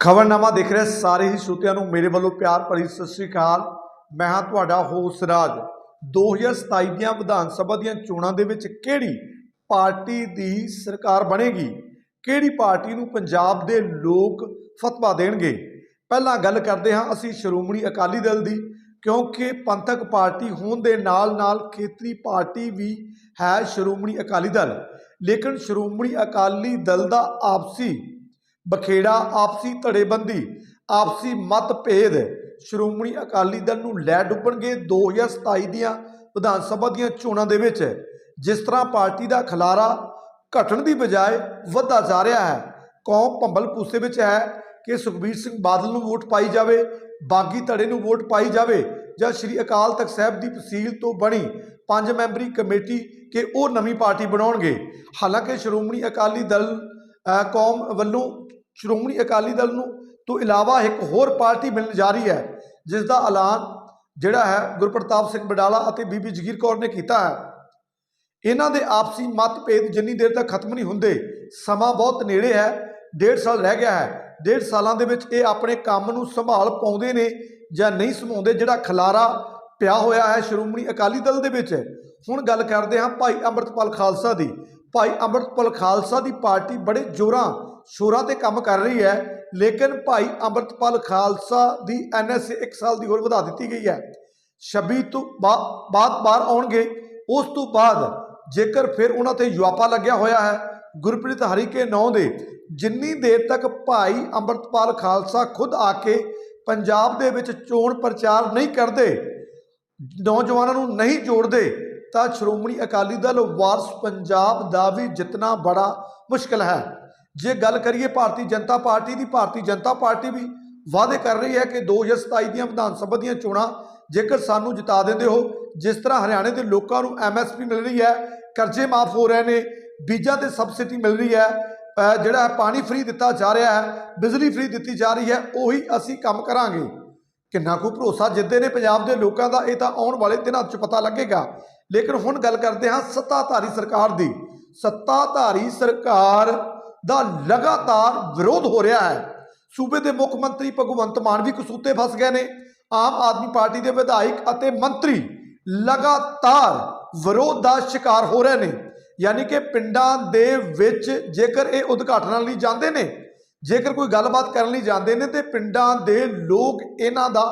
ਖਬਰਨਾਮਾ ਦੇਖ ਰਹੇ ਸਾਰੇ ਹੀ ਸਰੋਤਿਆਂ ਨੂੰ ਮੇਰੇ ਵੱਲੋਂ ਪਿਆਰ ਭਰੀ ਸਤਿ ਸ੍ਰੀ ਅਕਾਲ। ਮੈਂ ਹਾਂ ਤੁਹਾਡਾ ਹੋਸ ਰਾਜ। 2027 ਦੀਆਂ ਵਿਧਾਨ ਸਭਾ ਦੀਆਂ ਚੋਣਾਂ ਦੇ ਵਿੱਚ ਕਿਹੜੀ ਪਾਰਟੀ ਦੀ ਸਰਕਾਰ ਬਣੇਗੀ? ਕਿਹੜੀ ਪਾਰਟੀ ਨੂੰ ਪੰਜਾਬ ਦੇ ਲੋਕ ਫਤਵਾ ਦੇਣਗੇ? ਪਹਿਲਾਂ ਗੱਲ ਕਰਦੇ ਹਾਂ ਅਸੀਂ ਸ਼੍ਰੋਮਣੀ ਅਕਾਲੀ ਦਲ ਦੀ, ਕਿਉਂਕਿ ਪੰਥਕ ਪਾਰਟੀ ਹੋਣ ਦੇ ਨਾਲ-ਨਾਲ ਖੇਤਰੀ ਪਾਰਟੀ ਵੀ ਹੈ ਸ਼੍ਰੋਮਣੀ ਅਕਾਲੀ ਦਲ। ਲੇਕਿਨ ਸ਼੍ਰੋਮਣੀ ਅਕਾਲੀ ਦਲ ਦਾ ਆਪਸੀ ਬਖੇੜਾ, ਆਪਸੀ ਧੜੇਬੰਦੀ, ਆਪਸੀ ਮਤਭੇਦ। ਸ਼੍ਰੋਮਣੀ ਅਕਾਲੀ ਦਲ ਨੂੰ ਲੈ ਡੁੱਬਣਗੇ 2027 ਦੀਆਂ ਵਿਧਾਨ ਸਭਾ ਦੀਆਂ ਚੋਣਾਂ ਦੇ ਵਿੱਚ। ਜਿਸ ਤਰ੍ਹਾਂ ਪਾਰਟੀ ਦਾ ਖਲਾਰਾ ਘਟਣ ਦੀ ਬਜਾਏ ਵੱਧਦਾ ਜਾ ਰਿਹਾ ਹੈ, ਕੌਮ ਭੰਬਲ ਪੂਸੇ ਵਿੱਚ ਹੈ ਕਿ ਸੁਖਬੀਰ ਸਿੰਘ ਬਾਦਲ ਨੂੰ ਵੋਟ ਪਾਈ ਜਾਵੇ, ਬਾਗੀ ਧੜੇ ਨੂੰ ਵੋਟ ਪਾਈ ਜਾਵੇ ਜਾਂ ਸ੍ਰੀ ਅਕਾਲ ਤਖਤ ਸਾਹਿਬ ਦੀ ਤਹਿਸੀਲ ਤੋਂ ਬਣੀ ਪੰਜ ਮੈਂਬਰੀ ਕਮੇਟੀ ਕਿ ਉਹ ਨਵੀਂ ਪਾਰਟੀ ਬਣਾਉਣਗੇ। ਹਾਲਾਂਕਿ ਸ਼੍ਰੋਮਣੀ ਅਕਾਲੀ ਦਲ ਕੌਮ ਵੱਲੋਂ ਸ਼੍ਰੋਮਣੀ ਅਕਾਲੀ ਦਲ ਨੂੰ ਤੋਂ ਇਲਾਵਾ ਇੱਕ ਹੋਰ ਪਾਰਟੀ ਮਿਲਣ ਜਾ ਰਹੀ ਹੈ ਜਿਸ ਦਾ ਐਲਾਨ ਜਿਹੜਾ ਹੈ ਗੁਰਪ੍ਰਤਾਪ ਸਿੰਘ ਬਡਾਲਾ ਅਤੇ ਬੀਬੀ ਜਗੀਰ ਕੌਰ ਨੇ ਕੀਤਾ ਹੈ। ਇਹਨਾਂ ਦੇ ਆਪਸੀ ਮਤਭੇਦ ਜਿੰਨੀ ਦੇਰ ਤੱਕ ਖਤਮ ਨਹੀਂ ਹੁੰਦੇ, ਸਮਾਂ ਬਹੁਤ ਨੇੜੇ ਹੈ, ਡੇਢ ਸਾਲ ਰਹਿ ਗਿਆ ਹੈ। ਡੇਢ ਸਾਲਾਂ ਦੇ ਵਿੱਚ ਇਹ ਆਪਣੇ ਕੰਮ ਨੂੰ ਸੰਭਾਲ ਪਾਉਂਦੇ ਨੇ ਜਾਂ ਨਹੀਂ ਸੰਭਾਉਂਦੇ, ਜਿਹੜਾ ਖਲਾਰਾ ਪਿਆ ਹੋਇਆ ਹੈ ਸ਼੍ਰੋਮਣੀ ਅਕਾਲੀ ਦਲ ਦੇ ਵਿੱਚ। ਹੁਣ ਗੱਲ ਕਰਦੇ ਹਾਂ ਭਾਈ ਅੰਮ੍ਰਿਤਪਾਲ ਖਾਲਸਾ ਦੀ। ਭਾਈ ਅੰਮ੍ਰਿਤਪਾਲ ਖਾਲਸਾ ਦੀ ਪਾਰਟੀ ਬੜੇ ਜ਼ੋਰਾਂ, ਸ਼ੋਰਾਂ ਤੇ ਕੰਮ ਕਰ ਰਹੀ ਹੈ, ਲੇਕਿਨ ਭਾਈ ਅੰਮ੍ਰਿਤਪਾਲ ਖਾਲਸਾ ਦੀ ਐਨਐਸਏ 1 ਸਾਲ ਦੀ ਹੋਰ ਵਧਾ ਦਿੱਤੀ ਗਈ ਹੈ। 26 ਤੋਂ ਬਾ- ਬਾਅਦ ਬਾਹਰ ਆਉਣਗੇ, ਉਸ ਤੋਂ ਬਾਅਦ ਜੇਕਰ ਫਿਰ ਉਹਨਾਂ ਤੇ ਯੁਆਪਾ ਲੱਗਿਆ ਹੋਇਆ ਹੈ, ਗੁਰਪ੍ਰੀਤ ਹਰੀਕੇ ਨੌ ਦੇ, ਜਿੰਨੀ ਦੇਰ ਤੱਕ ਭਾਈ ਅੰਮ੍ਰਿਤਪਾਲ ਖਾਲਸਾ ਖੁਦ ਆ ਕੇ ਪੰਜਾਬ ਦੇ ਵਿੱਚ ਚੋਣ ਪ੍ਰਚਾਰ ਨਹੀਂ ਕਰਦੇ, ਨੌਜਵਾਨਾਂ ਨੂੰ ਨਹੀਂ ਜੋੜਦੇ ਤਾਂ ਸ਼੍ਰੋਮਣੀ ਅਕਾਲੀ ਦਲ ਵਾਰਸ ਪੰਜਾਬ ਦਾ ਵੀ ਜਿੱਤਣਾ ਬੜਾ ਮੁਸ਼ਕਲ ਹੈ। ਜੇ ਗੱਲ ਕਰੀਏ ਭਾਰਤੀ ਜਨਤਾ ਪਾਰਟੀ ਦੀ, ਭਾਰਤੀ ਜਨਤਾ ਪਾਰਟੀ ਵੀ ਵਾਅਦੇ ਕਰ ਰਹੀ ਹੈ ਕਿ 2027 ਦੀਆਂ ਵਿਧਾਨ ਸਭਾ ਦੀਆਂ ਚੋਣਾਂ ਜੇਕਰ ਸਾਨੂੰ ਜਿਤਾ ਦਿੰਦੇ ਹੋ, ਜਿਸ ਤਰ੍ਹਾਂ ਹਰਿਆਣੇ ਦੇ ਲੋਕਾਂ ਨੂੰ ਐਮਐਸਪੀ ਮਿਲ ਰਹੀ ਹੈ, ਕਰਜ਼ੇ ਮਾਫ ਹੋ ਰਹੇ ਨੇ, ਬੀਜਾਂ ਤੇ ਸਬਸਿਡੀ ਮਿਲ ਰਹੀ ਹੈ ਜਿਹੜਾ ਹੈ ਪਾਣੀ ਫ੍ਰੀ ਦਿੱਤਾ ਜਾ ਰਿਹਾ ਹੈ, ਬਿਜਲੀ ਫ੍ਰੀ ਦਿੱਤੀ ਜਾ ਰਹੀ ਹੈ, ਉਹੀ ਅਸੀਂ ਕੰਮ ਕਰਾਂਗੇ। ਕਿੰਨਾ ਕੁ ਭਰੋਸਾ ਜਿੱਦੇ ਨੇ ਪੰਜਾਬ ਦੇ ਲੋਕਾਂ ਦਾ, ਇਹ ਤਾਂ ਆਉਣ ਵਾਲੇ ਦਿਨਾਂ 'ਚ ਪਤਾ ਲੱਗੇਗਾ। ਲੇਕਿਨ ਹੁਣ ਗੱਲ ਕਰਦੇ ਹਾਂ ਸੱਤਾਧਾਰੀ ਸਰਕਾਰ ਦੀ। ਸੱਤਾਧਾਰੀ ਸਰਕਾਰ ਦਾ ਲਗਾਤਾਰ ਵਿਰੋਧ ਹੋ ਰਿਹਾ ਹੈ। ਸੂਬੇ ਦੇ ਮੁੱਖ ਮੰਤਰੀ ਭਗਵੰਤ ਮਾਨ ਵੀ ਕਸੂਤੇ ਫਸ ਗਏ ਨੇ। ਆਮ ਆਦਮੀ ਪਾਰਟੀ ਦੇ ਵਿਧਾਇਕ ਅਤੇ ਮੰਤਰੀ ਲਗਾਤਾਰ ਵਿਰੋਧ ਦਾ ਸ਼ਿਕਾਰ ਹੋ ਰਹੇ ਨੇ। ਯਾਨੀ ਕਿ ਪਿੰਡਾਂ ਦੇ ਵਿੱਚ ਜੇਕਰ ਇਹ ਉਦਘਾਟਨਾਂ ਲਈ ਜਾਂਦੇ ਨੇ, ਜੇਕਰ ਕੋਈ ਗੱਲਬਾਤ ਕਰਨ ਲਈ ਜਾਂਦੇ ਨੇ, ਤੇ ਪਿੰਡਾਂ ਦੇ ਲੋਕ ਇਹਨਾਂ ਦਾ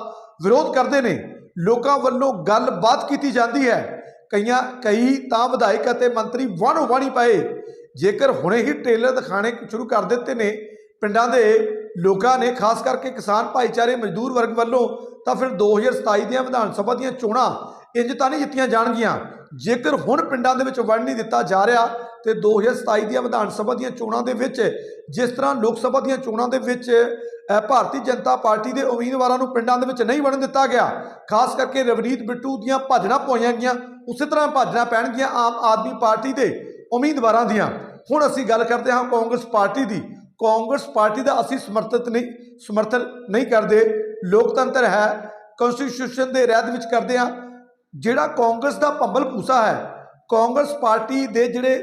ਵਿਰੋਧ ਕਰਦੇ ਨੇ। ਲੋਕਾਂ ਵੱਲੋਂ ਗੱਲਬਾਤ ਕੀਤੀ ਜਾਂਦੀ ਹੈ। ਕਈਆਂ ਕਈ ਤਾਂ ਵਿਧਾਇਕ ਅਤੇ ਮੰਤਰੀ ਵਾਣੋ ਵਾਣੀ ਪਏ। ਜੇਕਰ ਹੁਣੇ ਹੀ ਟ੍ਰੇਲਰ ਦਿਖਾਣੇ ਸ਼ੁਰੂ ਕਰ ਦਿੱਤੇ ਨੇ, ਪਿੰਡਾਂ ਦੇ ਲੋਕਾਂ ਨੇ ਖਾਸ ਕਰਕੇ ਕਿਸਾਨ ਭਾਈਚਾਰੇ ਮਜ਼ਦੂਰ ਵਰਗ ਵੱਲੋਂ ਤਾਂ ਫਿਰ 2027 ਦੀਆਂ ਵਿਧਾਨ ਸਭਾ ਦੀਆਂ ਚੋਣਾਂ ਇੰਜ ਤਾਂ ਨਹੀਂ ਜਿੱਤੀਆਂ ਜਾਣਗੀਆਂ। ਜੇਕਰ ਹੁਣ ਪਿੰਡਾਂ ਦੇ ਵਿੱਚ ਵੰਡ ਨਹੀਂ ਦਿੱਤਾ ਜਾ ਰਿਹਾ ਤੇ 2027 ਦੀਆਂ ਵਿਧਾਨ ਸਭਾ ਦੀਆਂ ਚੋਣਾਂ ਦੇ ਵਿੱਚ, ਜਿਸ ਤਰ੍ਹਾਂ ਲੋਕ ਸਭਾ ਦੀਆਂ ਚੋਣਾਂ ਦੇ ਵਿੱਚ ਭਾਰਤੀ ਜਨਤਾ ਪਾਰਟੀ ਦੇ ਉਮੀਦਵਾਰਾਂ ਨੂੰ ਪਿੰਡਾਂ ਦੇ ਵਿੱਚ ਨਹੀਂ ਵੜਨ ਦਿੱਤਾ ਗਿਆ, ਖਾਸ ਕਰਕੇ ਰਵਨੀਤ ਬਿੱਟੂ ਦੀਆਂ ਭਾਜਣਾ ਪੋਈਆਂ ਗਈਆਂ। ਉਸੇ ਤਰ੍ਹਾਂ ਭਾਜਣਾ ਪੈਣਗੀਆਂ ਆਮ ਆਦਮੀ ਪਾਰਟੀ ਦੇ ਉਮੀਦਵਾਰਾਂ ਦੀਆਂ। ਹੁਣ ਅਸੀਂ ਗੱਲ ਕਰਦੇ ਹਾਂ ਕਾਂਗਰਸ ਪਾਰਟੀ ਦੀ। ਕਾਂਗਰਸ ਪਾਰਟੀ ਦਾ ਅਸੀਂ ਸਮਰਥਿਤ ਨਹੀਂ, ਸਮਰਥਨ ਨਹੀਂ ਕਰਦੇ। ਲੋਕਤੰਤਰ ਹੈ ਕਨਸਟੀਟਿਊਸ਼ਨ ਦੇ ਰਹਿਤ ਵਿੱਚ ਕਰਦੇ ਹਾਂ। ਜਿਹੜਾ ਕਾਂਗਰਸ ਦਾ ਭੰਬਲ ਪੂਸਾ ਹੈ, ਕਾਂਗਰਸ ਪਾਰਟੀ ਦੇ ਜਿਹੜੇ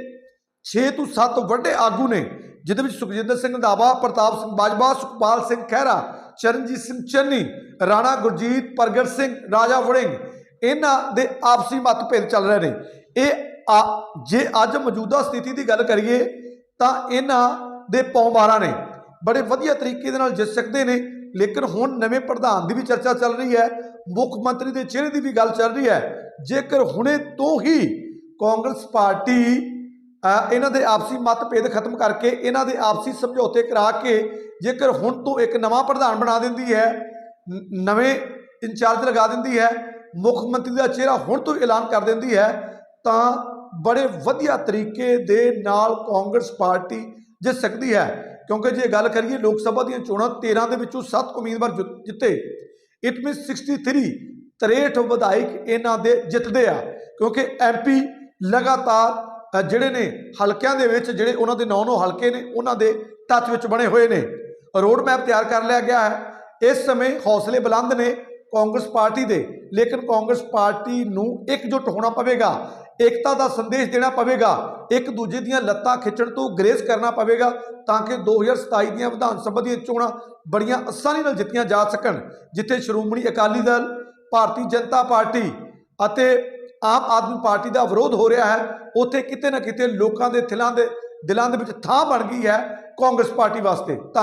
6 ਤੋਂ 7 ਵੱਡੇ ਆਗੂ ਨੇ, ਜਿਹਦੇ ਵਿੱਚ ਸੁਖਜਿੰਦਰ ਸਿੰਘ ਰੰਧਾਵਾ ਪ੍ਰਤਾਪ ਸਿੰਘ ਬਾਜਵਾ, ਸੁਖਪਾਲ ਸਿੰਘ ਖਹਿਰਾ, ਚਰਨਜੀਤ ਸਿੰਘ ਚੰਨੀ, ਰਾਣਾ ਗੁਰਜੀਤ ਪ੍ਰਗਟ ਸਿੰਘ, ਰਾਜਾ ਵੜਿੰਗ ਇਹਨਾਂ ਦੇ ਆਪਸੀ ਮਤਭੇਦ ਚੱਲ ਰਹੇ ਨੇ। ਇਹ ਆ- ਜੇ ਅੱਜ ਮੌਜੂਦਾ ਸਥਿਤੀ ਦੀ ਗੱਲ ਕਰੀਏ, ਤਾਂ ਇਹਨਾਂ ਦੇ ਪੌਂਬਾਰਾਂ ਨੇ ਬੜੇ ਵਧੀਆ ਤਰੀਕੇ ਦੇ ਨਾਲ ਜਿੱਤ ਸਕਦੇ ਨੇ, ਲੇਕਿਨ ਹੁਣ ਨਵੇਂ ਪ੍ਰਧਾਨ ਦੀ ਵੀ ਚਰਚਾ ਚੱਲ ਰਹੀ ਹੈ, ਮੁੱਖ ਮੰਤਰੀ ਦੇ ਚਿਹਰੇ ਦੀ ਵੀ ਗੱਲ ਚੱਲ ਰਹੀ ਹੈ। ਜੇਕਰ ਹੁਣੇ ਤੋਂ ਹੀ ਕਾਂਗਰਸ ਪਾਰਟੀ ਇਹਨਾਂ ਦੇ ਆਪਸੀ ਮਤਭੇਦ ਖਤਮ ਕਰਕੇ ਇਹਨਾਂ ਦੇ ਆਪਸੀ ਸਮਝੌਤੇ ਕਰਾ ਕੇ ਜੇਕਰ ਹੁਣ ਤੋਂ ਇੱਕ ਨਵਾਂ ਪ੍ਰਧਾਨ ਬਣਾ ਦਿੰਦੀ ਹੈ ਨਵੇਂ ਇੰਚਾਰਜ ਲਗਾ ਦਿੰਦੀ ਹੈ ਮੁੱਖ ਮੰਤਰੀ ਦਾ ਚਿਹਰਾ ਹੁਣ ਤੋਂ ਐਲਾਨ ਕਰ ਦਿੰਦੀ ਹੈ, ਤਾਂ ਬੜੇ ਵਧੀਆ ਤਰੀਕੇ ਦੇ ਨਾਲ ਕਾਂਗਰਸ ਪਾਰਟੀ ਜਿੱਤ ਸਕਦੀ ਹੈ। ਕਿਉਂਕਿ ਜੇ ਗੱਲ ਕਰੀਏ ਲੋਕ ਸਭਾ ਦੀਆਂ ਚੋਣਾਂ 13 ਦੇ ਵਿੱਚੋਂ 7 ਉਮੀਦਵਾਰ ਜਿੱਤ- ਜਿੱਤੇ। ਇਟ ਮੀਨਸ 63 63 ਵਿਧਾਇਕ ਇਹਨਾਂ ਦੇ ਜਿੱਤਦੇ ਆ। ਕਿਉਂਕਿ ਐਮਪੀ ਲਗਾਤਾਰ ਜਿਹੜੇ ਨੇ ਹਲਕਿਆਂ ਦੇ ਵਿੱਚ, ਜਿਹੜੇ ਉਹਨਾਂ ਦੇ ਨੌ ਨੌ ਹਲਕੇ ਨੇ, ਉਹਨਾਂ ਦੇ ਟੱਚ ਵਿੱਚ ਬਣੇ ਹੋਏ ਨੇ। ਰੋਡ ਮੈਪ ਤਿਆਰ ਕਰ ਲਿਆ ਗਿਆ ਹੈ। ਇਸ ਸਮੇਂ ਹੌਸਲੇ ਬੁਲੰਦ ਨੇ ਕਾਂਗਰਸ ਪਾਰਟੀ ਦੇ। ਲੇਕਿਨ ਕਾਂਗਰਸ ਪਾਰਟੀ ਨੂੰ ਇਕਜੁੱਟ ਹੋਣਾ ਪਵੇਗਾ, ਏਕਤਾ ਦਾ ਸੰਦੇਸ਼ ਦੇਣਾ ਪਵੇਗਾ, ਇੱਕ ਦੂਜੇ ਦੀਆਂ ਲੱਤਾਂ ਖਿੱਚਣ ਤੋਂ ਗਰੇਜ਼ ਕਰਨਾ ਪਵੇਗਾ ਤਾਂ ਕਿ 2027 ਦੀਆਂ ਵਿਧਾਨ ਸਭਾ ਦੀਆਂ ਚੋਣਾਂ ਬੜੀਆਂ ਆਸਾਨੀ ਨਾਲ ਜਿੱਤੀਆਂ ਜਾ ਸਕਣ, ਜਿੱਥੇ ਸ਼੍ਰੋਮਣੀ ਅਕਾਲੀ ਦਲ, ਭਾਰਤੀ ਜਨਤਾ ਪਾਰਟੀ ਅਤੇ ਆਮ ਆਦਮੀ ਪਾਰਟੀ ਦਾ ਵਿਰੋਧ ਹੋ ਰਿਹਾ ਹੈ। ਉੱਥੇ ਕਿਤੇ ਨਾ ਕਿਤੇ ਲੋਕਾਂ ਦੇ ਥਿਲਾਂ ਦੇ, ਦਿਲਾਂ ਦੇ ਵਿੱਚ ਥਾਂ ਬਣ ਗਈ ਹੈ ਕਾਂਗਰਸ ਪਾਰਟੀ ਵਾਸਤੇ। ਧੰਨਵਾਦ।